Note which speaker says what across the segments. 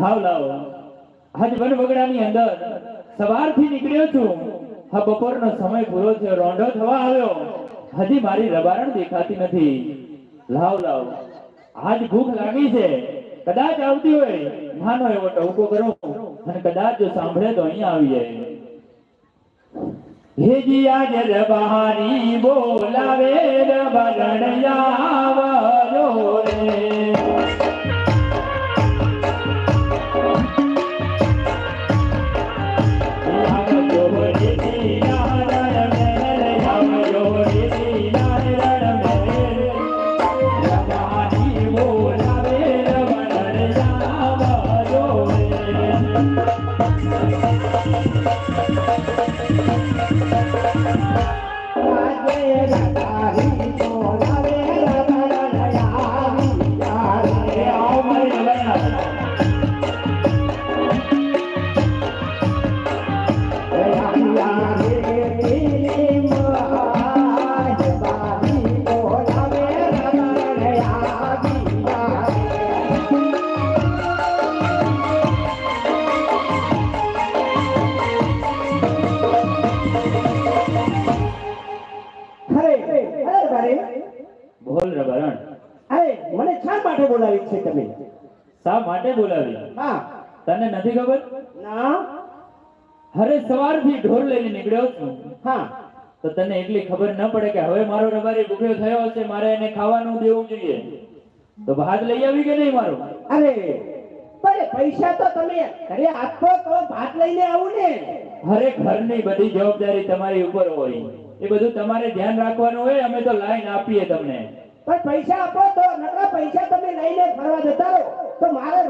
Speaker 1: લાવ લાવ આજ વનવગડાની અંદર સવારથી નીકળ્યો છું. હા, બપોરનો સમય પૂરો થયો, રોંઢો થવા આવ્યો. હજી મારી રબારણ દેખાતી નથી. લાવ લાવ આજ ભૂખ લાગી છે. કદાચ આવતી હોય, નાનો એવો ટવકો કરો અને કદાચ જો સાંભળે તો અહીંયા આવી જાય. હેજી આજે રબારી બોલાવે રબારણ આવજો
Speaker 2: અરે અરે
Speaker 1: બોલ રબરણ.
Speaker 2: અરે મને શા માટે બોલાવી છે તમે?
Speaker 1: શા માટે બોલાવી?
Speaker 2: હા.
Speaker 1: તને નથી ખબર?
Speaker 2: ના.
Speaker 1: હરે સવારથી ઢોર લઈને નીકળ્યો છું.
Speaker 2: હા.
Speaker 1: તો તને એટલી ખબર ન પડે કે હવે મારો રબારી ભૂખ્યો થયો છે મારે એને ખાવાનું દેવું જોઈએ. તો ભાત લઈ આવી કે નહીં મારો?
Speaker 2: અરે પણ પૈસા તો તમે ઘરે આપો તો ભાત લઈને આવું ને.
Speaker 1: હરે ઘરની બધી જવાબદારી તમારી ઉપર હોય. એ બધું તમારે ધ્યાન રાખવાનું હોય અમે તો લાઈન આપીએ તમને.
Speaker 2: પણ પૈસા આપો તો નકરા પૈસા તમે લઈને ફરવા જતા રહો. તો મારે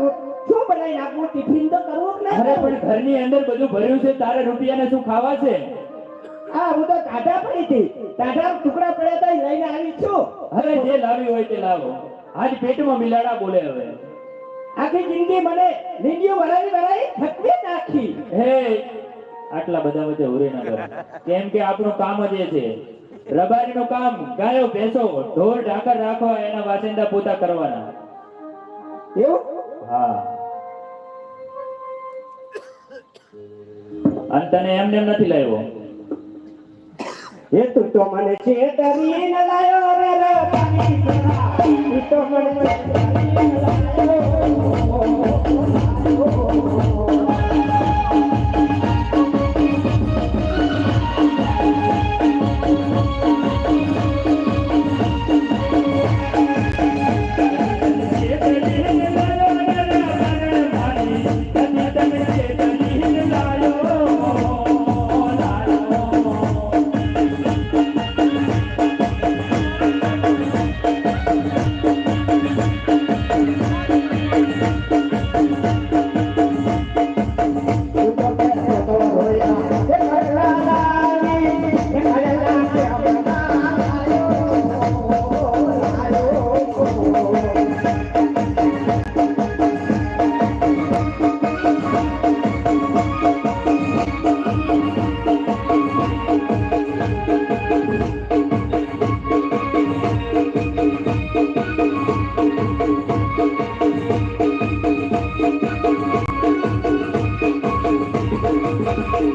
Speaker 2: શું બનાવી નાખવું ટિફિન તો કરવું કે
Speaker 1: અરે પણ ઘરની અંદર બધું ભર્યું છે તારે રૂપિયાને શું ખાવા છે?
Speaker 2: હા હું તો ટાઢા પડી હતી. ટાઢા ટુકડા પડ્યા તો લઈને આવી છું.
Speaker 1: અરે જે લાવી હોય તે લાવો. આજ પેટમાં મિલાડા બોલે હવે.
Speaker 2: આખી જિંદગી મને લીંડીઓ વરાવી વરાવી થકવી નાખી.
Speaker 1: હે આટલા બધા વચ્ચે ના કરો. કેમ કે આપણું કામ જ એ છે. રબારીનું કામ ગાયો ભેંસો ઢોર ઢાકર રાખવા એના વાસિંદા પોતા કરવાના.
Speaker 2: એવું?
Speaker 1: હા. અને તને એમને એમ નથી લાવ્યો?
Speaker 2: એ તું તો મને છેતરી ન લાયો રે રે તું તો મને લાયો.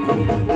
Speaker 1: Thank you.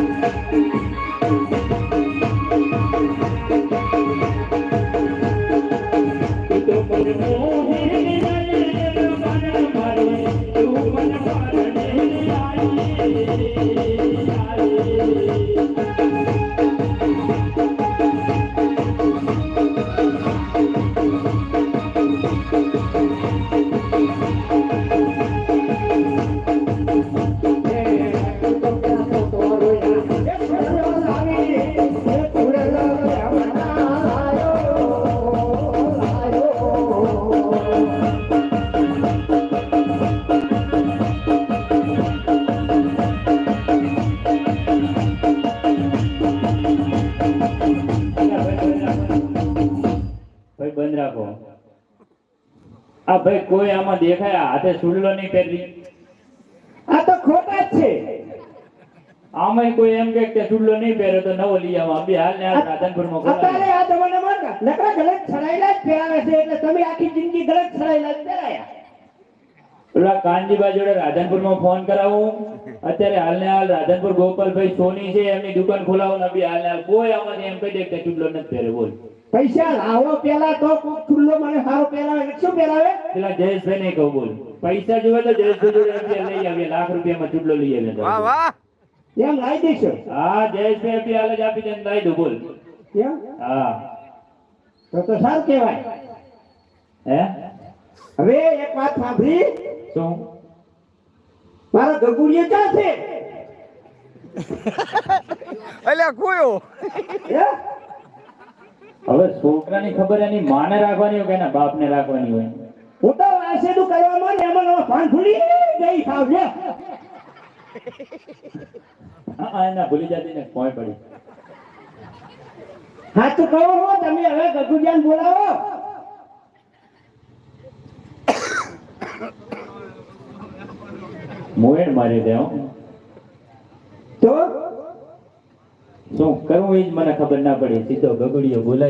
Speaker 1: આ ભાઈ કોઈ આમાં દેખાય? હાથે સુડલો નહીં પહેરી.
Speaker 2: આ તો ખોટા જ છે.
Speaker 1: આમાં કોઈ એમ કે કે સુડલો નહીં પહેરે તો નવો લઈ આવો. બે હાલ ને હાલ રાધનપુરમાં
Speaker 2: અત્યારે આ તમને મન નકરા ગલત છડાયેલા જ પહેરાવે છે એટલે તમે આખી જિંદગી ગલત છડાયેલા જ પહેરાયા.
Speaker 1: પેલા કાનજીબા જોડે રાધનપુરમાં ફોન કરાવું. અત્યારે હાલ ને હાલ રાધનપુર ગોપાલભાઈ સોની છે એમની દુકાન ખોલાવો ને બી હાલને હાલ કોઈ આમાં એમ કહી દે કે ચૂડલો નથી પહેરે બોલ.
Speaker 2: પૈસા લાવો પેલા તો કોક ખુલ્લો મને સારો પહેરાવે. શું પહેરાવે?
Speaker 1: પેલા જયેશભાઈ ને કહું બોલ. પૈસા જોવે તો જયેશભાઈ જોડે લઈ આવીએ. લાખ રૂપિયામાં ચૂડલો લઈ આવીએ
Speaker 3: વાહ વાહ.
Speaker 2: એમ લાવી દઈશું
Speaker 1: હા જયેશભાઈ હાલ જ આપી દે લાવી દો બોલ.
Speaker 2: એમ?
Speaker 1: હા.
Speaker 2: તો તો સારું કહેવાય.
Speaker 1: હે?
Speaker 2: હવે એક વાત સાંભળી.
Speaker 1: શું?
Speaker 2: મારા ગગુડીએ ક્યાં છે?
Speaker 3: અલ્યા કોયો?
Speaker 2: હે?
Speaker 1: હવે છોકરાની ખબર એની માને રાખવાની હોય કે એના બાપને રાખવાની હોય?
Speaker 2: હું તો વાસેદું કરવામાં ને એમાં નવા ભાન ભૂલી ગઈ સાવ લે
Speaker 1: હા હા, એના ભૂલી જતી ને કોઈ પડી.
Speaker 2: સાચું કહો હો તમે હવે ગગુજાન બોલાવો.
Speaker 1: મોએણ મારી દે હો.
Speaker 2: તો?
Speaker 1: શું કરવું એ જ મને ખબર ના પડી? સીધો ગગડીયો બોલાય